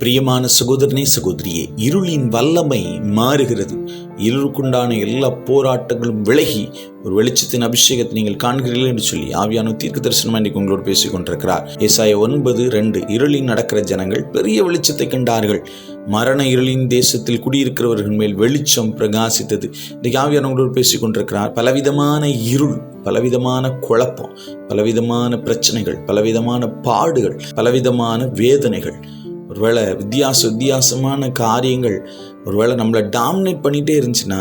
பிரியமான சகோதரனே சகோதரியே இருளின் வல்லமை மாறுகிறது. இருளுக்குண்டான எல்லா போராட்டங்களும் விலகி ஒரு வெளிச்சத்தின் அபிஷேகத்தை நீங்கள் காண்கிறீர்கள் என்று சொல்லி ஆவியான தீர்க்க தரிசனமாக இன்றைக்கு உங்களோடு பேசிக் கொண்டிருக்கிறார். ஏசாய ஒன்பது ரெண்டு இருளில் நடக்கிற ஜனங்கள் பெரிய வெளிச்சத்தை கண்டார்கள். மரண இருளின் தேசத்தில் குடியிருக்கிறவர்கள் மேல் வெளிச்சம் பிரகாசித்தது. இன்றைக்கு ஆவியான உங்களோடு பேசிக் கொண்டிருக்கிறார். பலவிதமான இருள் பலவிதமான குழப்பம் பலவிதமான பிரச்சனைகள் பலவிதமான பாடுகள் பலவிதமான வேதனைகள் ஒருவேளை வித்தியாச வித்தியாசமான காரியங்கள் ஒருவேளை நம்மளை டாமினேட் பண்ணிகிட்டே இருந்துச்சுன்னா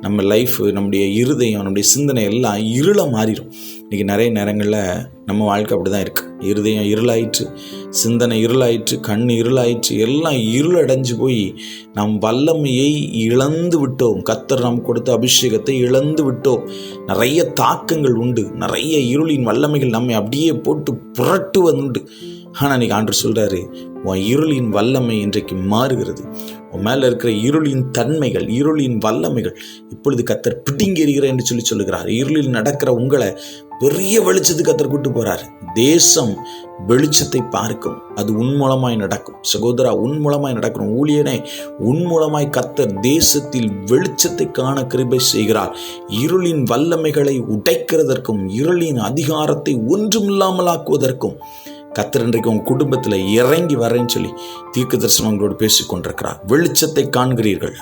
நம்ம லைஃப் நம்முடைய இருதயம் நம்முடைய சிந்தனை எல்லாம் இருள மாறிடும் இன்றைக்கி நிறைய நேரங்களில் நம்ம வாழ்க்கை அப்படி தான் இருக்குது இருதயம் இருளாயிற்று சிந்தனை இருளாயிற்று கண் இருளாயிற்று எல்லாம் இருளடைஞ்சு போய் நம் வல்லமையை இழந்து விட்டோம். கத்தர் நாம் கொடுத்த அபிஷேகத்தை இழந்து விட்டோம். நிறைய தாக்கங்கள் உண்டு. நிறைய இருளின் வல்லமைகள் நம்மை அப்படியே போட்டு புரட்டுவதுண்டு ஆனால் இன்னைக்கு ஆண்டு சொல்கிறாரு உன் இருளின் வல்லமை இன்றைக்கு மாறுகிறது. உன் மேலே இருக்கிற இருளின் தன்மைகள் இருளின் வல்லமைகள் இப்பொழுது கத்தர் பிடிங்கெறிகிற என்று சொல்லி சொல்லுகிறார். இருளில் நடக்கிற உங்களை பெரிய வெளிச்சத்துக்கு கத்தர் கூட்டு போகிறார் தேசம் வெளிச்சத்தை பார்க்கும். அது உன் மூலமாய் நடக்கும். சகோதரா உன் மூலமாய் நடக்கும். ஊழியனே உன் மூலமாய் கத்தர் தேசத்தில் வெளிச்சத்தை காண கிருபை செய்கிறார். இருளின் வல்லமைகளை உடைக்கிறதற்கும் இருளின் அதிகாரத்தை ஒன்றுமில்லாமலாக்குவதற்கும் கத்தர் இன்றைக்கு உங்கள் குடும்பத்தில் இறங்கி வரேன்னு சொல்லி தீர்க்க தரிசனம் உங்களோடு வெளிச்சத்தை காண்கிறீர்கள்.